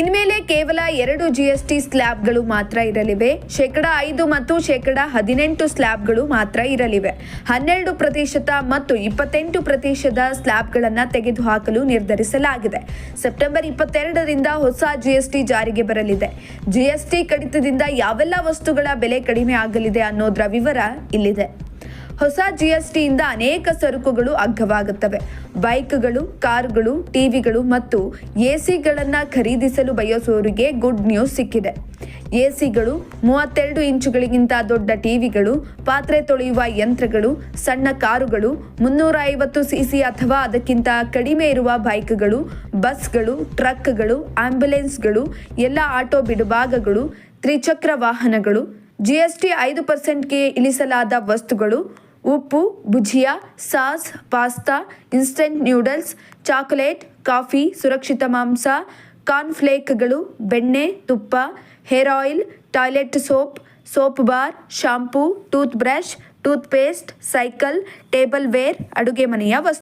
ಇನ್ಮೇಲೆ ಕೇವಲ ಎರಡು ಜಿಎಸ್ಟಿ ಸ್ಲ್ಯಾಬ್ಗಳು ಮಾತ್ರ ಇರಲಿವೆ. ಶೇಕಡ ಐದು ಮತ್ತು ಶೇಕಡ ಹದಿನೆಂಟು ಸ್ಲ್ಯಾಬ್ಗಳು ಮಾತ್ರ ಇರಲಿವೆ. ಹನ್ನೆರಡು ಪ್ರತಿಶತ ಮತ್ತು ಇಪ್ಪತ್ತೆಂಟು ಪ್ರತಿಶತ ಸ್ಲ್ಯಾಬ್ಗಳನ್ನು ತೆಗೆದುಹಾಕಲು ನಿರ್ಧರಿಸಲಾಗಿದೆ. ಸೆಪ್ಟೆಂಬರ್ ಇಪ್ಪತ್ತೆರಡರಿಂದ ಹೊಸ ಜಿಎಸ್ಟಿ ಜಾರಿಗೆ ಬರಲಿದೆ. ಜಿಎಸ್ಟಿ ಕಡಿತದಿಂದ ಯಾವೆಲ್ಲ ವಸ್ತುಗಳ ಬೆಲೆ ಕಡಿಮೆ ಆಗಲಿದೆ ಅನ್ನೋದರ ವಿವರ ಇಲ್ಲಿದೆ. ಹೊಸ ಜಿಎಸ್ಟಿಯಿಂದ ಅನೇಕ ಸರಕುಗಳು ಅಗ್ಗವಾಗುತ್ತವೆ. ಬೈಕ್ಗಳು, ಕಾರುಗಳು ಟಿವಿಗಳು ಮತ್ತು ಎಸಿಗಳನ್ನು ಖರೀದಿಸಲು ಬಯಸುವವರಿಗೆ ಗುಡ್ ನ್ಯೂಸ್ ಸಿಕ್ಕಿದೆ. ಎಸಿಗಳು ಮೂವತ್ತೆರಡು ಇಂಚುಗಳಿಗಿಂತ ದೊಡ್ಡ ಟಿವಿಗಳು ಪಾತ್ರೆ ತೊಳೆಯುವ ಯಂತ್ರಗಳು, ಸಣ್ಣ ಕಾರುಗಳು ಮುನ್ನೂರ ಐವತ್ತು ಸಿಸಿ ಅಥವಾ ಅದಕ್ಕಿಂತ ಕಡಿಮೆ ಇರುವ ಬೈಕ್ಗಳು, ಬಸ್ಗಳು, ಟ್ರಕ್ಗಳು, ಆಂಬ್ಯುಲೆನ್ಸ್ಗಳು, ಎಲ್ಲ ಆಟೋ ಬಿಡುಭಾಗಗಳು, ತ್ರಿಚಕ್ರ ವಾಹನಗಳು ಜಿಎಸ್ಟಿ ಐದು ಪರ್ಸೆಂಟ್ಗೆ ಇಳಿಸಲಾದ ವಸ್ತುಗಳು ಉಪ್ಪು, bhujia, sauce, pasta instant noodles chocolate coffee ಸುರಕ್ಷಿತ ಮಾಂಸ ಕಾರ್ನ್ಫ್ಲೇಕ್ಗಳು ಬೆಣ್ಣೆ, ತುಪ್ಪ hair oil toilet soap soap bar shampoo toothbrush toothpaste cycle tableware ಅಡುಗೆ ಮನೆಯ ವಸ್ತು.